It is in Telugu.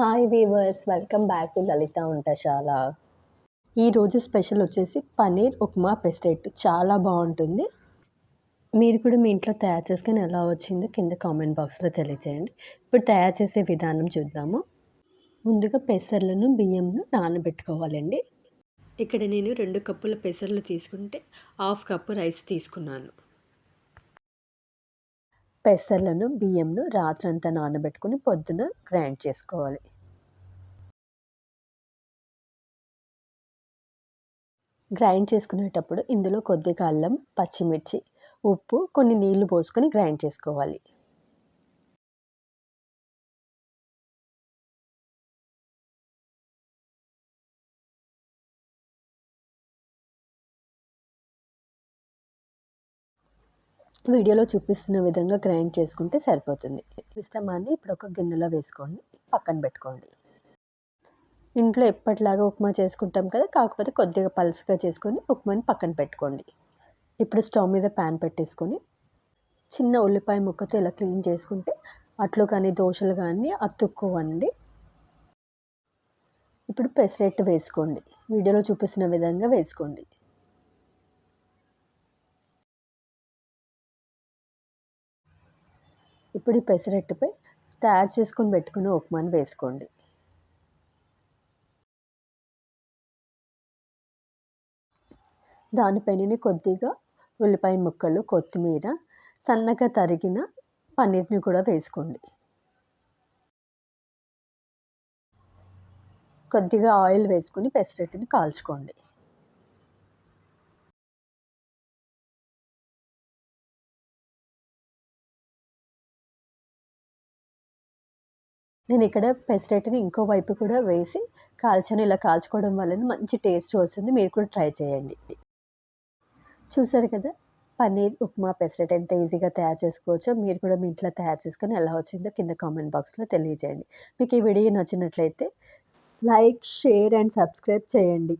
Hi viewers welcome back to Lalitha వంటశాల ఈరోజు స్పెషల్ వచ్చేసి పన్నీర్ ఉప్మా పెస్టెట్ చాలా బాగుంటుంది. మీరు కూడా మీ ఇంట్లో తయారు చేసుకొని ఎలా వచ్చిందో కింద కామెంట్ బాక్స్లో తెలియజేయండి ఇప్పుడు తయారు చేసే విధానం చూద్దాము. ముందుగా పెసర్లను బియ్యంను నానబెట్టుకోవాలండి. ఇక్కడ నేను రెండు కప్పుల పెసర్లు తీసుకుంటే హాఫ్ కప్పు రైస్ తీసుకున్నాను. పెసర్లను బియ్యంను రాత్రంతా నానబెట్టుకుని పొద్దున గ్రైండ్ చేసుకోవాలి. గ్రైండ్ చేసుకునేటప్పుడు ఇందులో కొద్దిగా అల్లం పచ్చిమిర్చి ఉప్పు కొన్ని నీళ్ళు పోసుకొని గ్రైండ్ చేసుకోవాలి. వీడియోలో చూపిస్తున్న విధంగా గ్రైండ్ చేసుకుంటే సరిపోతుంది. ఇష్టమాన్ని ఇప్పుడు ఒక గిన్నెలో వేసుకోండి. పక్కన పెట్టుకోండి. ఇంట్లో ఎప్పటిలాగా ఉప్మా చేసుకుంటాం కదా కాకపోతే కొద్దిగా పలుసుగా చేసుకొని ఉప్మాని పక్కన పెట్టుకోండి. ఇప్పుడు స్టవ్ మీద ప్యాన్ పెట్టేసుకొని చిన్న ఉల్లిపాయ ముక్కతో ఇలా క్లీన్ చేసుకుంటే అట్లు కానీ దోశలు కానీ అతుక్కోవండి. ఇప్పుడు పెసరెట్టు వేసుకోండి. వీడియోలో చూపిస్తున్న విధంగా వేసుకోండి. ఇప్పుడు ఈ పెసరట్టుపై తయారు చేసుకొని పెట్టుకున్న ఉప్మాను వేసుకోండి. దానిపైన కొద్దిగా ఉల్లిపాయ ముక్కలు కొత్తిమీర సన్నగా తరిగిన పన్నీర్ని కూడా వేసుకోండి. కొద్దిగా ఆయిల్ వేసుకొని పెసరట్టుని కాల్చుకోండి. నేను ఇక్కడ పెసరెట్ని ఇంకో వైపు కూడా వేసి కాల్చాను ఇలా కాల్చుకోవడం వలన మంచి టేస్ట్ వస్తుంది. మీరు కూడా ట్రై చేయండి. చూసారు కదా? పన్నీర్ ఉప్మా పెసరెట్ ఎంత ఈజీగా తయారు చేసుకోవచ్చో మీరు కూడా మీ ఇంట్లో తయారు చేసుకొని ఎలా వచ్చిందో కింద కామెంట్ బాక్స్లో తెలియజేయండి. మీకు ఈ వీడియో నచ్చినట్లయితే లైక్ షేర్ అండ్ సబ్స్క్రైబ్ చేయండి.